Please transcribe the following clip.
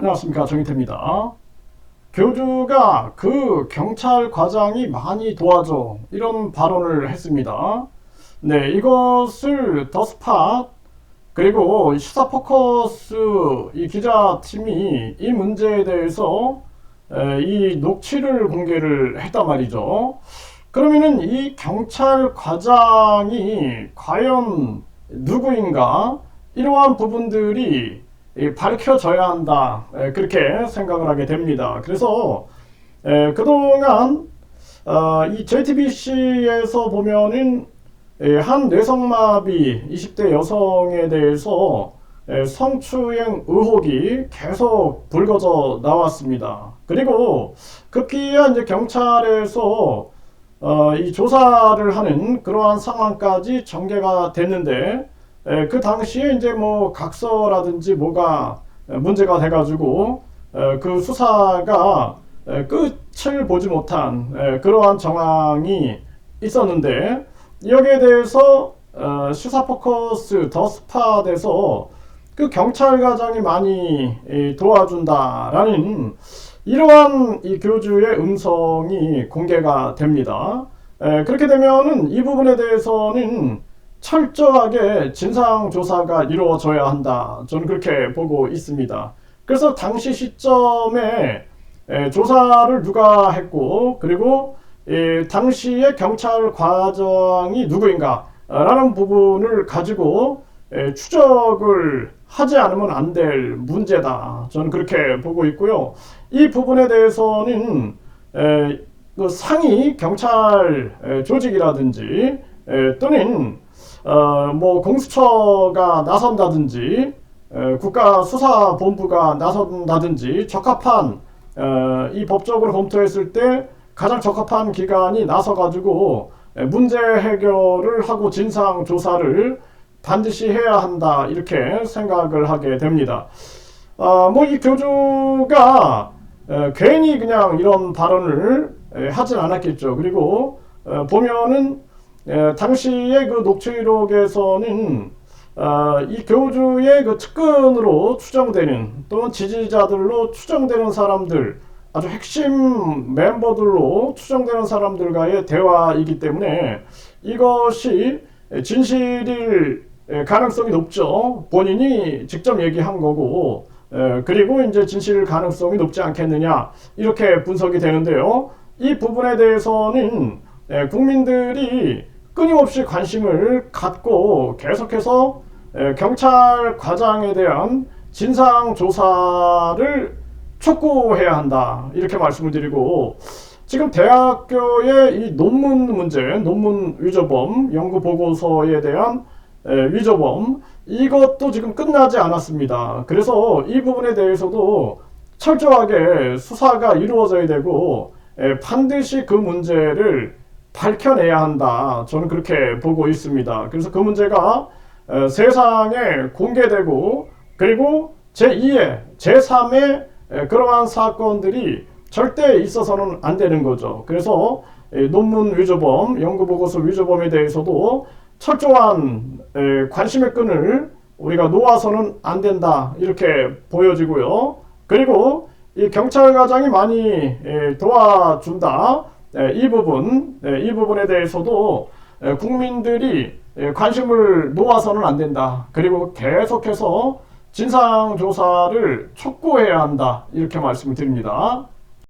안녕하십니까 정희태입니다. 교주가 그 경찰 과장이 많이 도와줘 이런 발언을 했습니다. 네, 이것을 더스팟 그리고 시사 포커스 이 기자팀이 이 문제에 대해서 에, 이 녹취를 공개를 했단 말이죠. 그러면은 이 경찰 과장이 과연 누구인가 이러한 부분들이 이 밝혀져야 한다 에, 그렇게 생각을 하게 됩니다. 그래서 에, 그동안 어, 이 JTBC에서 보면은 에, 한 뇌성마비 20대 여성에 대해서 에, 성추행 의혹이 계속 불거져 나왔습니다. 그리고 급기야 이제 경찰에서 어, 이 조사를 하는 그러한 상황까지 전개가 됐는데 에, 그 당시에 이제 뭐 각서라든지 뭐가 에, 문제가 돼가지고 에, 그 수사가 에, 끝을 보지 못한 에, 그러한 정황이 있었는데 여기에 대해서 어, 시사 포커스 더 스팟에서 그 경찰 과장이 많이 이, 도와준다라는 이러한 이 교주의 음성이 공개가 됩니다. 에, 그렇게 되면은 이 부분에 대해서는 철저하게 진상 조사가 이루어져야 한다. 저는 그렇게 보고 있습니다. 그래서 당시 시점에 에, 조사를 누가 했고 그리고 이 당시의 경찰 과정이 누구인가 라는 부분을 가지고 에, 추적을 하지 않으면 안 될 문제다. 저는 그렇게 보고 있고요. 이 부분에 대해서는 에, 그 상위 경찰 에, 조직이라든지 에, 또는 어, 뭐 공수처가 나선다든지 에, 국가수사본부가 나선다든지 적합한 어, 이 법적으로 검토했을 때 가장 적합한 기관이 나서 가지고 에, 문제 해결을 하고 진상 조사를 반드시 해야 한다 이렇게 생각을 하게 됩니다. 아, 뭐이 교주가 에, 괜히 그냥 이런 발언을 에, 하진 않았겠죠. 그리고 에, 보면은 에, 당시의 그 녹취록에서는 아, 이 교주의 그 측근으로 추정되는 또는 지지자들로 추정되는 사람들 아주 핵심 멤버들로 추정되는 사람들과의 대화이기 때문에 이것이 진실일 가능성이 높죠. 본인이 직접 얘기한 거고, 에, 그리고 이제 진실 가능성이 높지 않겠느냐 이렇게 분석이 되는데요. 이 부분에 대해서는 에, 국민들이 끊임없이 관심을 갖고 계속해서 에, 경찰 과장에 대한 진상 조사를 촉구해야 한다 이렇게 말씀을 드리고 지금 대학교의 이 논문 문제, 논문 위조범 연구 보고서에 대한 에, 위조범 이것도 지금 끝나지 않았습니다. 그래서 이 부분에 대해서도 철저하게 수사가 이루어져야 되고 에, 반드시 그 문제를 밝혀내야 한다. 저는 그렇게 보고 있습니다. 그래서 그 문제가 에, 세상에 공개되고 그리고 제2의 제3의 그러한 사건들이 절대 있어서는 안 되는 거죠. 그래서 에, 논문 위조범, 연구 보고서 위조범에 대해서도 철저한 에, 관심의 끈을 우리가 놓아서는 안 된다 이렇게 보여지고요. 그리고 이 경찰 과장이 많이 에, 도와준다 에, 이 부분 에, 이 부분에 대해서도 에, 국민들이 에, 관심을 놓아서는 안 된다. 그리고 계속해서 진상 조사를 촉구해야 한다 이렇게 말씀을 드립니다.